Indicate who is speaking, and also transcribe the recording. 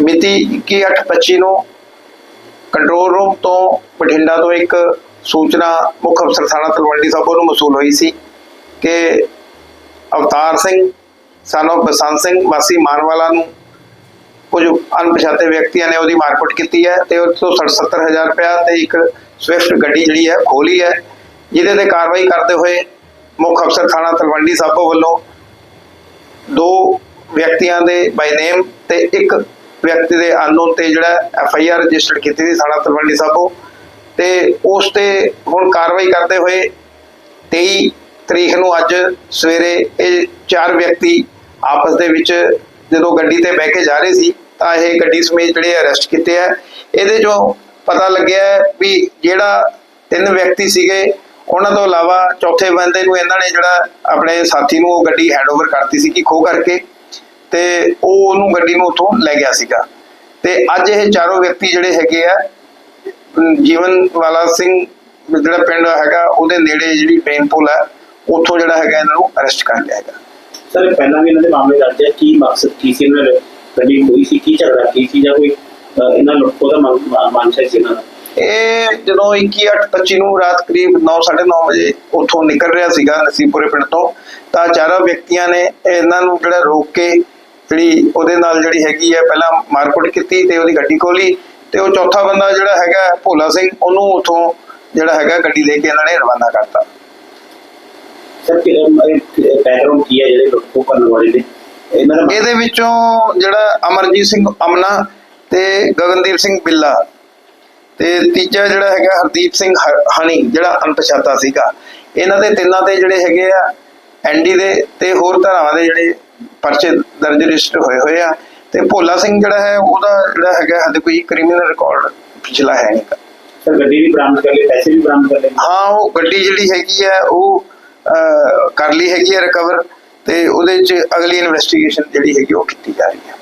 Speaker 1: ਮਿਤੀ 21/8/25 ਨੂੰ control room ਤੋਂ ਬਠਿੰਡਾ ਤੋਂ ਇੱਕ ਸੂਚਨਾ ਮੁੱਖ ਅਫਸਰ ਥਾਣਾ ਤਲਵੰਡੀ ਸਾਬੋ ਨੂੰ ਮਸੂਲ ਹੋਈ ਸੀ ਕਿ ਅਵਤਾਰ ਸਿੰਘ ਸਾਨੋ ਬਸੰਤ ਸਿੰਘ, ਵਾਸੀ ਮਾਨਵਾਲਾ ਨੂੰ ਕੁਝ ਅਣਪਛਾਤੇ ਵਿਅਕਤੀਆਂ ਨੇ ਉਹਦੀ ਮਾਰਕੁੱਟ ਕੀਤੀ ਹੈ ਤੇ ਉਸ ਤੋਂ 60 ਹਜ਼ਾਰ ਰੁਪਇਆ ਤੇ ਇੱਕ ਸਵਿਫਟ ਗੱਡੀ ਜਿਹੜੀ ਹੈ ਖੋਲੀ ਹੈ, ਜਿਹਦੇ ਤੇ ਕਾਰਵਾਈ ਕਰਦੇ ਹੋਏ ਮੁੱਖ ਅਫਸਰ ਥਾਣਾ ਤਲਵੰਡੀ ਸਾਬੋ ਵੱਲੋਂ ਦੋ ਵਿਅਕਤੀਆਂ ਦੇ ਬਾਈ ਨੇਮ ਤੇ ਇੱਕ ਵਿਅਕਤੀ ਦੇ ਅਨਨੋਨ ਤੇ ਜਿਹੜਾ ਐਫ ਆਈ ਆਰ ਰਜਿਸਟਰ ਕੀਤੀ ਸੀ ਥਾਣਾ ਤਲਵੰਡੀ ਸਾਬੋ। ਤੇ ਉਸ ਤੇ ਹੁਣ ਕਾਰਵਾਈ ਕਰਦੇ ਹੋਏ 23 ਤਰੀਕ ਨੂੰ ਅੱਜ ਸਵੇਰੇ ਇਹ ਚਾਰ ਵਿਅਕਤੀ ਆਪਸ ਦੇ ਵਿੱਚ ਜਦੋਂ ਗੱਡੀ ਤੇ ਬਹਿ ਕੇ ਜਾ ਰਹੇ ਸੀ, ਤਾਂ ਇਹ ਗੱਡੀ ਸਮੇਤ ਜਿਹੜੇ ਅਰੈਸਟ ਕੀਤੇ ਆ। ਇਹਦੇ ਚੋਂ ਪਤਾ ਲੱਗਿਆ ਵੀ ਜਿਹੜਾ ਤਿੰਨ ਵਿਅਕਤੀ ਸੀਗੇ, ਉਹਨਾਂ ਤੋਂ ਇਲਾਵਾ ਚੌਥੇ ਬੰਦੇ ਨੂੰ ਇਹਨਾਂ ਨੇ ਜਿਹੜਾ ਆਪਣੇ ਸਾਥੀ ਨੂੰ ਉਹ ਗੱਡੀ ਹੈਂਡਓਵਰ ਕਰਤੀ ਸੀ ਕਿ ਖੋ ਕਰਕੇ ਤੇ ਉਹ ਉਹਨੂੰ ਗੱਡੀ ਨੂੰ ਉੱਥੋਂ ਲੈ ਗਿਆ ਸੀਗਾ। ਤੇ ਅੱਜ ਇਹ ਚਾਰੋਂ ਵਿਅਕਤੀ ਜਿਹੜੇ ਹੈਗੇ ਆ ਜੀਵਨ ਵਾਲਾ ਸਿੰਘ ਜਿਹੜਾ ਪਿੰਡ ਹੈਗਾ ਉਹਦੇ ਨੇੜੇ ਜਿਹੜੀ ਟ੍ਰੇਨ ਪੁਲ ਹੈ ਉੱਥੋਂ ਜਿਹੜਾ ਹੈਗਾ ਇਹਨਾਂ ਨੂੰ ਅਰੈਸਟ ਕਰ ਲਿਆ ਹੈਗਾ।
Speaker 2: ਸਰ ਪਹਿਲਾਂ ਵੀ ਇਹਨਾਂ ਦੇ ਮਾਮਲੇ ਦਰਜ ਹੈ ਕੀ ਮਕਸਦ ਕੀ ਸੀ ਇਹਨਾਂ ਨੇ ਗੱਡੀ ਹੋਈ ਸੀ ਕੀ ਝਗੜਾ ਕੀ ਸੀ ਜਾਂ ਕੋਈ ਇਹਨਾਂ ਲੋਕੋ ਦਾ ਮਾਨਸ਼ਾ ਸੀ ਇਹਨਾਂ ਦਾ?
Speaker 1: ਇਹ ਜਦੋਂ 21/8/25 ਨੂੰ ਰਾਤ ਕਰੀਬ 9:30 ਵਜੇ ਉੱਥੋਂ ਨਿਕਲ ਰਿਹਾ ਸੀਗਾ ਨਸੀਬਪੁਰੇ ਪਿੰਡ ਤੋਂ ਤਾਂ ਚਾਰਾਂ ਵਿਅਕਤੀਆਂ ਨੇ ਇਹਨਾਂ ਨੂੰ ਜਿਹੜਾ ਰੋਕ ਕੇ ਜਿਹੜੀ ਉਹਦੇ ਨਾਲ ਜਿਹੜੀ ਹੈਗੀ ਹੈ ਪਹਿਲਾਂ ਮਾਰਕੁੱਟ ਕੀਤੀ ਤੇ ਉਹਦੀ ਗੱਡੀ ਖੋਲੀ ਤੇ ਉਹ ਚੌਥਾ ਬੰਦਾ ਜਿਹੜਾ ਹੈਗਾ ਭੋਲਾ ਸਿੰਘ ਉਹਨੂੰ ਉੱਥੋਂ ਜਿਹੜਾ ਹੈਗਾ ਗੱਡੀ ਲੈ ਕੇ ਇਹਨਾਂ ਨੇ ਰਵਾਨਾ ਕਰਤਾ।
Speaker 2: ਸਰ ਬੈਕਗ੍ਰਾਉਂਡ ਕੀ ਹੈ ਜਿਹੜੇ ਲੋਕੋ ਕਰਨ ਵਾਲੇ ਨੇ? ਇਹਨਾਂ ਦਾ
Speaker 1: ਇਹਦੇ ਵਿੱਚੋਂ ਜਿਹੜਾ ਅਮਰਜੀਤ ਸਿੰਘ ਅਮਨਾ ਤੇ ਗਗਨਦੀਪ ਸਿੰਘ ਬਿੱਲਾ ਤੇ ਤੀਜਾ ਜਿਹੜਾ ਹੈਗਾ ਹਰਦੀਪ ਸਿੰਘ ਹਣੀ ਜਿਹੜਾ ਅਣਪਛਾਤਾ ਸੀਗਾ। ਇਹਨਾਂ ਦੇ ਤਿੰਨਾਂ ਤੇ ਜਿਹੜੇ ਹੈਗੇ ਆ ਐਨਡੀ ਦੇ ਤੇ ਹੋਰ ਧਾਰਾਵਾਂ ਦੇ ਜਿਹੜੇ ਪਰਚੇ ਦਰਜ ਰਜਿਸਟਰ ਹੋਏ ਹੋਏ ਆ। ਤੇ ਭੋਲਾ ਸਿੰਘ ਜਿਹੜਾ ਹੈ ਉਹਦਾ ਜਿਹੜਾ ਹੈਗਾ ਹਜੇ ਕੋਈ ਕ੍ਰਿਮੀਨਲ ਰਿਕਾਰਡ ਪਿਛਲਾ ਹੈ ਨਹੀਂ।
Speaker 2: ਸਰ ਗੱਡੀ ਵੀ ਬਰਾਮਦ ਕਰ ਲਈ ਪੈਸੇ ਵੀ ਬਰਾਮਦ ਕਰ ਲਏ?
Speaker 1: ਹਾਂ ਉਹ ਗੱਡੀ ਜਿਹੜੀ ਹੈਗੀ ਹੈ ਉਹ ਕਰ ਲਈ ਹੈਗੀ ਹੈ ਰਿਕਵਰ ਤੇ ਉਹਦੇ ਚ ਅਗਲੀ ਇਨਵੈਸਟੀਗੇਸ਼ਨ ਜਿਹੜੀ ਹੈਗੀ ਉਹ ਕੀਤੀ ਜਾ ਰਹੀ ਹੈ